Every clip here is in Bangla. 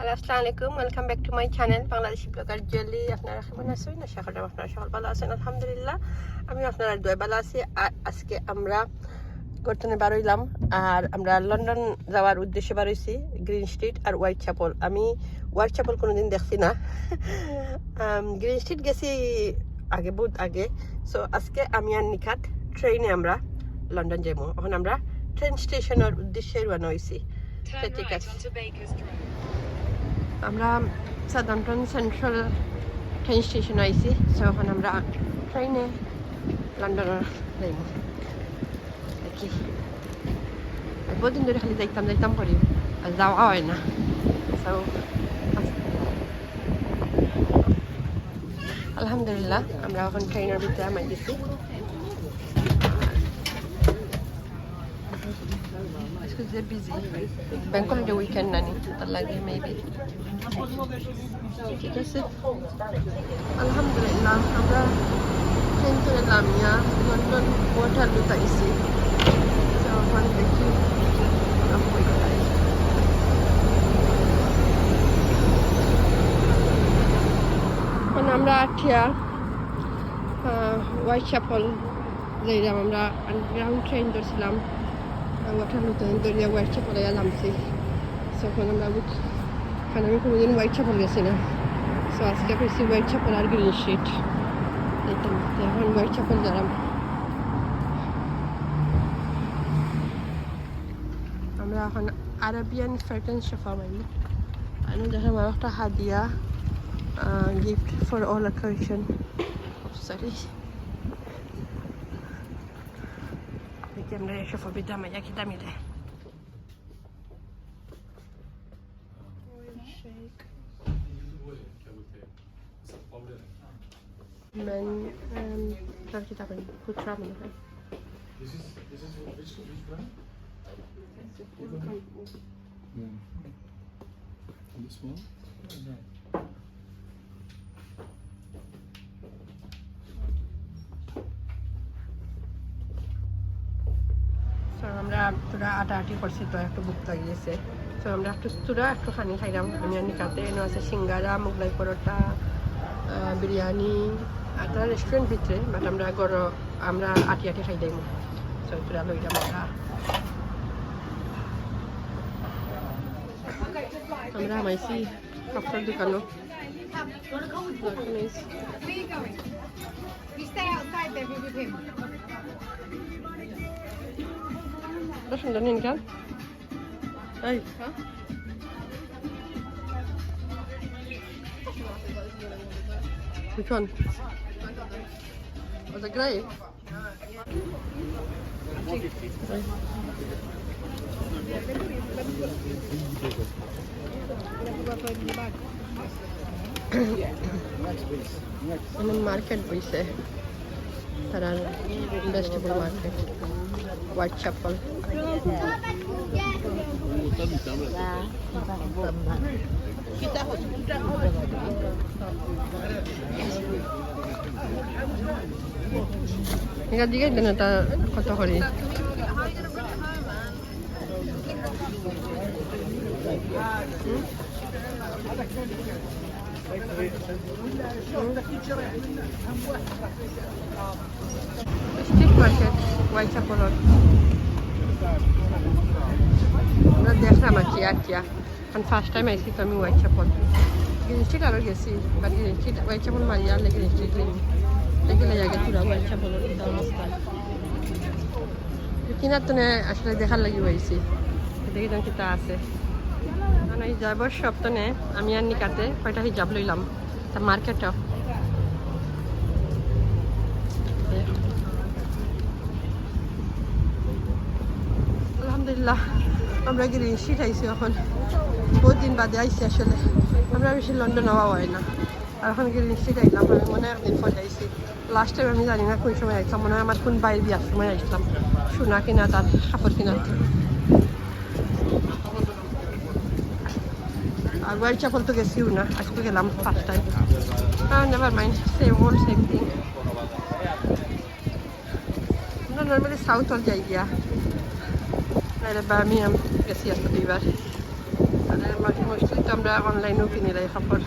আর আসসালামু আলাইকুম welcome back to my channel Bangladeshi blogger Jueli আপনারা কেমন আছেন? আশা করি আপনারা সকল ভালো আছেন আলহামদুলিল্লাহ। আমি আপনারা ভালো আছি। আর আজকে আমরা গর্তনে বারইলাম আর আমরা লন্ডন যাওয়ার উদ্দেশ্যে বারইছি গ্রিন স্ট্রিট আর হোয়াইট চ্যাপল। আমি হোয়াইট চ্যাপল কোনোদিন দেখছি না। গ্রিন স্ট্রিট গেছি আগে বহুত আগে। সো আজকে আমি আর নিখাত ট্রেনে আমরা লন্ডন যাব এখন আমরা ট্রেন স্টেশনের উদ্দেশ্যে রওনা হয়েছি ঠিক আছে. আমরা সাদামটন সেন্ট্রাল ট্রেন স্টেশন আইছি সো এখন আমরা ট্রেনে লন্ডনের যাইব। দেখি। বহুদিন ধরে খালি যাইতাম যাইতাম করি, আর যাওয়া হয় না। সো আলহামদুলিল্লাহ, আমরা এখন ট্রেনের ভিতরে আমার গেছি আজকে যে বিজি ব্যাংক হলিডে উইকেন্ড নানি, তার লাগে মেবি ঠিক আমরা ট্রেন এখন দেখি আমরা আঠিয়া হোয়াইট চ্যাপল যাইলাম আমরা আন্ডারগ্রাউন্ড ট্রেন ধরছিলাম ওয়াটারলুতে দরিয়া হোয়াইট চ্যাপলে নামছি তখন আমরা কারণ আমি কোনোদিন হোয়াইট চ্যাপল গেছি না। সো আজকে পেয়েছি হোয়াইট চ্যাপল আর গ্রিন শিট এখন হোয়াইট চ্যাপল যারাম আমরা এখন আরবিয়ান ফ্যাটেন সোফা মারি আমি দেখলাম আমার একটা হাদিয়া gift for all occasion sorry আমরা সোফা বিটা মাইয়া কি দামি Men um, tack kita akan putra mana kan? This is this is which which brand? Yeah. This one? No. So আমরা তোরা আটাআটি করছি তো একটু বুক গিয়েছে তো আমরা একটু তোরা একটু খানি খাইলাম আমি আর নিকাতে এনে আছে সিঙ্গারা মোগলাই পরোটা আহ, বিরিয়ানি আর তারা রেস্টুরেন্ট ভিতরে বাট আমরা গর আমরা আটি আটি খাই দেবো তোরা লইলাম আমরা আমরা আমাইছি কাপড়ের দোকানও। সুন্দর নিন কেন এই। Which one? Was it grey? মানে মার্কেট বইছে তারার ভেজিটেবল মার্কেট Whitechapel এখান দিকে দেন এটা কত করে স্ট্রিট দেখলাম আর কি আর কি এখন ফার্স্ট টাইম আইসি তো আমি হোয়াইট চ্যাপল গ্রিন স্ট্রিট আরও গেছি but Green Street Whitechapel মারি আর গ্রিন স্ট্রিট দেখে লাগে পুরা হোয়াইট চ্যাপলের অবস্থা কিনার তো আসলে দেখার লাগি হয়েছি দেখি কিতা আছে মানে হিজাবর সপ্তনে আমি আর নিকাতে কয়টা হিজাব লইলাম? তা মার্কেটও আলহামদুলিল্লাহ, আমরা গ্রিন শিট আইছি এখন। বহুত দিন বাদে আইছি আসলে। আমরা বেশি লন্ডন হওয়া হয় না। আর এখন গ্রিন শিট আইলাম আমি মনে হয় একদিন পরে আইছি লাস্ট টাইম আমি জানি না কোন সময় আইছিলাম মনে হয় আমার কোন বাইর বিয়ার সময় আইছিলাম সোনা কিনা, তার কাপড় কিনা। আর হোয়াইট চাপল তো গেছিও না, আজকে গেলাম time never mind same whole same thing আমরা নর্মালি সাউথ হল যাই গিয়া। নাহলে বার্মিয়াম গেছি আসতে দুইবার। আর মোস্টলি তো আমরা অনলাইনেও কিনি লাই কাপড়।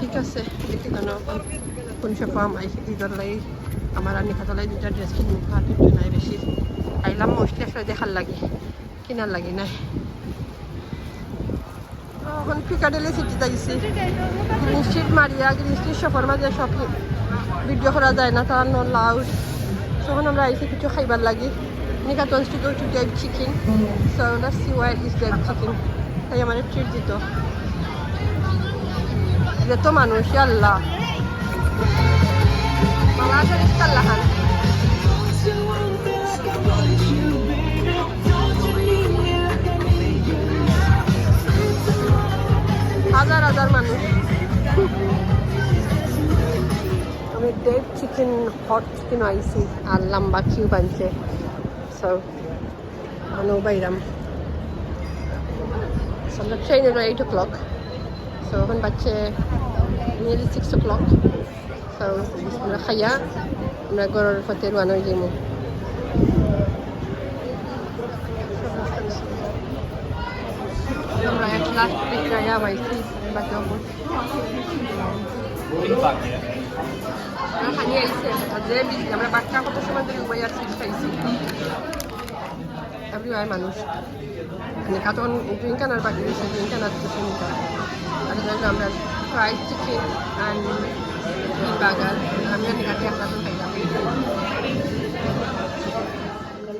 ঠিক আছে, দেখি কেন কোন সব পাম আই ঈদর লাই আমার আর নিখাত লাই দুটা ড্রেস কিনি আর নাই বেশি। আইলাম মোস্টলি আসলে দেখার লাগে, কিনার লাগে নাই। এখন পিকাডেলে সিটি যাইছি গ্রিন স্ট্রিট মারিয়া গ্রিন স্ট্রিট শপের মাঝে সব ভিডিও করা যায় না, তার নট লাউড। তখন আমরা আইসি কিছু খাইবার লাগি। নিকা tons to to get chicken so see why is get chicken তাই আমার ট্রিট দিত। যেত মানুষ, আল্লাহ। Bangla dead chicken hot chicken আইসি আর লম্বা কিউ বানছে সো আনো বাইরাম So আমরা ট্রেন এলো এইট ও ক্লক সো এখন বাচ্চে nearly six o'clock so আমরা খাইয়া আমরা ঘরের পথে রোয়ানো হয়ে যাব আমরা এক লাস্ট বিক্রয়া পাইছি বাকি আমরা আইছে আর যে আমরা বাচ্চা কত সময় ধরে উবাই আর সিট খাইছি? এভরিওয়ার মানুষ। মানে কাতন ড্রিঙ্ক আনার বাকি রয়েছে ড্রিঙ্ক আনার কিছু নিতে আর ধরো আমরা ফ্রাইড চিকেন অ্যান্ড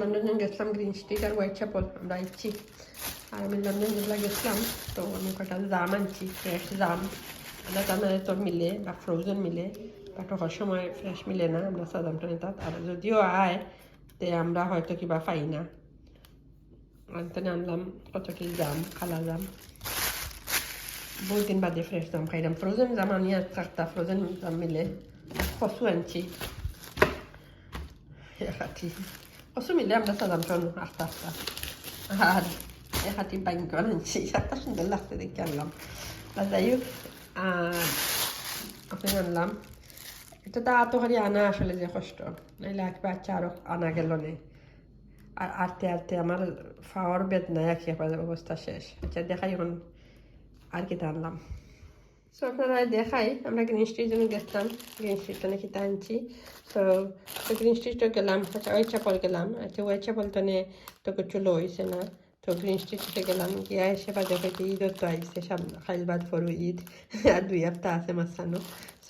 লন্ডনে গেছিলাম গ্রিন স্ট্রিট আর হোয়াইট চ্যাপল আমরা আইছি। আর আমি লন্ডন যেগুলো গেছিলাম, তো আমি কটা জাম আনছি ফ্রেশ জাম। জাম তোর মিলে বা ফ্রোজেন মিলে। হওয়ার সময় ফ্রেশ মিলে না, আমরা সাদামটা তাত আর যদিও আয়, তে আমরা হয়তো কিবা পাই না। আনতে আনলাম কত কি জাম, খালা জাম। বহুত দিন বাদে ফ্রেশ জাম খাইলাম। ফ্রোজেন জাম আমি আর চারটা ফ্রোজেন জাম মিলে। কচু আনছি। একাঠি কচু মিলে আমরা সাদামটা আস্তে আস্তে আর একাঠি বাইঙ্কন আনছি। এত সুন্দর লাগছে দেখে আনলাম। যাই হোক আপনি আনলাম। এটা তো এত হারি আনা আসলে যে কষ্ট নাইলে এক বাচ্চা আরও আনা গেল নে আর আরতে আরতে আমার ফাওয়ার বেদনায় একই অবস্থা শেষ আচ্ছা দেখাই এখন আর কি আনলাম সো আপনারা দেখাই আমরা গ্রিন স্ট্রিট জন্য গেছিলাম গ্রিন স্ট্রিটটা নাকি আনছি তো গ্রিন স্ট্রিটও গেলাম আচ্ছা ওয়াইট চাপল গেলাম আচ্ছা ওয়াইট চাপল তো নে তো কিছু লইছে না তো গ্রিন স্ট্রিটে গেলাম গিয়া এসে বাজে কইতে ঈদত তো আইসে সামনে খাইল বাদ ফরু ঈদ আর দুই সপ্তাহ আছে মাসানো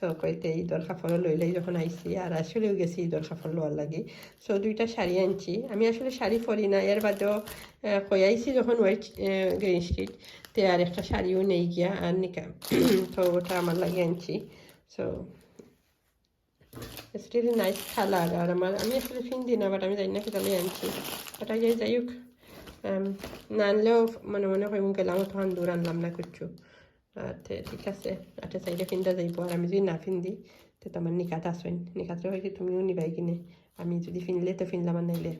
সো কইতে ঈদর কাপড় লইলেই যখন আইসি আর আসলেও গেছি ঈদর কাপড় লোয়ার লাগে। সো দুইটা শাড়ি আনছি। আমি আসলে শাড়ি পরি না, এর বাদেও আইসি যখন হোয়াইট গ্রিন স্ট্রিট তে আর একটা শাড়িও নেই গিয়া, আর নিকা, তো ওটা আমার লাগে আনছি। So it's really nice colour আর আমার, আমি আসলে ফিন্দি না বাট আমি জানি না কি আনছি। ওটা গিয়ে যাই হোক না আনলেও মনে মনে হয় গেলাম তখন দূর আনলাম না কিচ্ছু। আর ঠিক আছে আচ্ছা সাইডে ফিন্দা যাইব আর আমি যদি না ফিন্দি তো তোমার নিকাত আসবেন নিকাতে হয়তো তুমিও নিবাই কিনে আমি যদি ফিনলে তো ফিনলাম আর নাইলে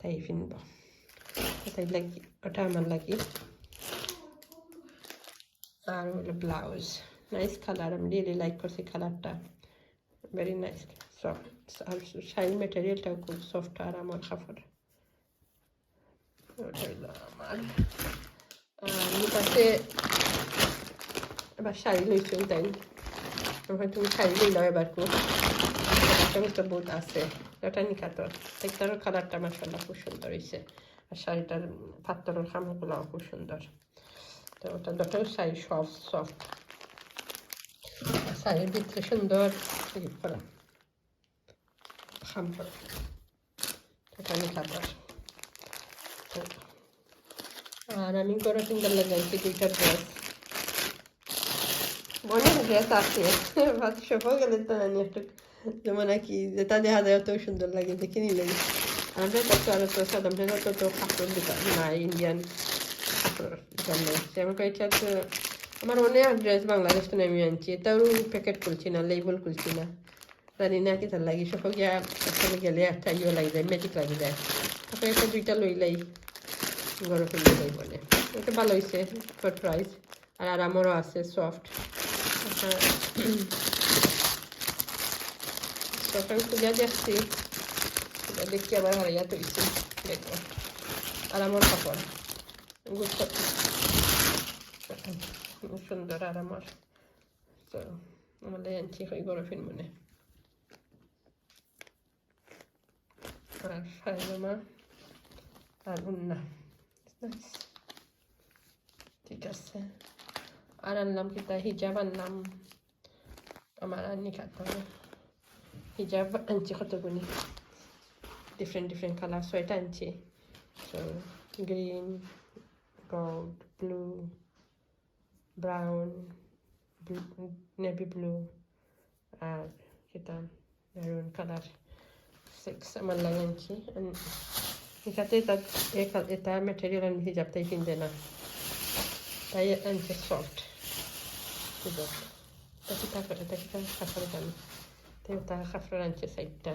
তাই ফিনব তাই লাগি ওটা আমার লাগি আর হলো ব্লাউজ নাইস কালার আমি রিয়েলি লাইক করছি কালারটা ভেরি নাইস সফট আর শাইন মেটেরিয়ালটাও খুব সফট আর আমার কাপড় ওটা হলো আমার আর নিকাতে এবার শাড়ি লইছো তাই তখন তুমি শাড়ি লইলাও এবার খুব তো বহুত আছে ওটা নিকাতর একটারও কালারটা মাসাল্লাহ খুব সুন্দর হয়েছে আর শাড়িটার পাত্তরের খামগুলোও খুব সুন্দর তো ওটা দুটোও শাড়ি সফট সফট শাড়ির ভিতরে সুন্দর ই করা খাম করা ওটা নিকাতর তো আর আমি করে সুন্দর লাগাইছি দুইটা ড্রেস অনেক ড্রেস যেমন আর কি যেটা দেখা যায় অত সুন্দর লাগে দেখে নিলে আরও তো দোকান নাই ইন্ডিয়ান কাপড় আমার অনেক ড্রেস বাংলাদেশ তো আমি আনছি তাও প্যাকেট খুলছি না লেবল খুলছি না জানি না কি তার লাগি সব গিয়া গেলে একটা ইয়ে লাগি যায় ম্যাজিক লাগি যায় তারপরে একটা দুইটা লইলাই গরম ফেলে যাই বলে এটা ভালো হয়েছে ফর প্রাইস আর আরামরও আছে সফট আমি খুঁজে দেখছি এটা দেখি আবার হারাইয়া তৈছি দেখো আরামর কাপড় গুড খুব সুন্দর আর আমার তো আমাদের আনছি হয়ে গরফিন মনে আর ফাইজামা আর উন্না. ঠিক আছে আর আনলাম কিতা হিজাব আনলাম আমার আনি খাতাম হিজাব আনছি কতগুলি ডিফারেন্ট ডিফারেন্ট কালার সোয়েটার আনছি so green gold, blue, brown, blue, navy blue, আর যেটা মেরুন কালার সিক্স আমার লাগাচ্ছি এটাতে এটা এটা মেটেরিয়াল আমি হিজাবটাই কিনতে না তাই আনছে সফট হিজাব এটা কি তারপরে এটা কি কাপড় দাম তাই ওটা কাপড় আনছে সাইডটা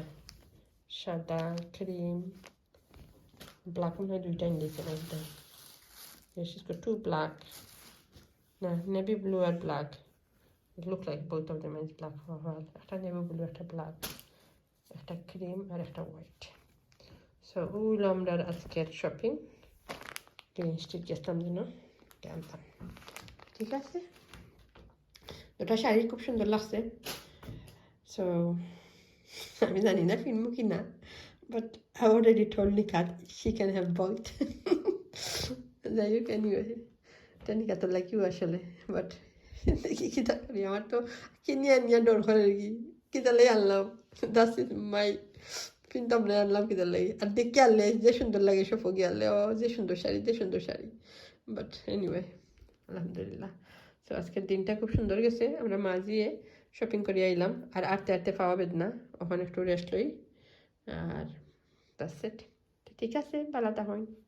সাদা ক্রিম ব্ল্যাক মনে হয় দুইটা নিয়েছে না একদম Yeah, she's got two black. No, navy blue and black. It looked like both of them is black for her. একটা navy blue, একটা black. একটা cream আর একটা white. So, ওগুলো আমরা আজকের শপিং গ্রিন স্ট্রিট গেছিলাম যেন জানতাম ঠিক আছে দুটা শাড়ি খুব সুন্দর লাগছে। সো আমি জানি না ফিল্মও কি না but I already told Nikat she can have both যাই হোক এনিওয়ে টেনিকা তো লাগিও আসলে বাট দেখি কিতা করি আমার তো কিনে আনিয়া ডর করে কি কিতা লাই আনলাম দাস মাই কিনতাম না আনলাম কিতা লাগে আর দেখে আনলে, যে সুন্দর লাগে সফকি আনলে, ও যে সুন্দর শাড়ি, যে সুন্দর শাড়ি। বাট এনিওয়ে আলহামদুলিল্লাহ। তো আজকের দিনটা খুব সুন্দর গেছে। আমরা মাঝিয়ে শপিং করে আইলাম। আর আটতে আটতে পাওয়া বেদনা। ওখানে একটু রেস্ট লই। আর ইট ঠিক আছে, ভালো হয়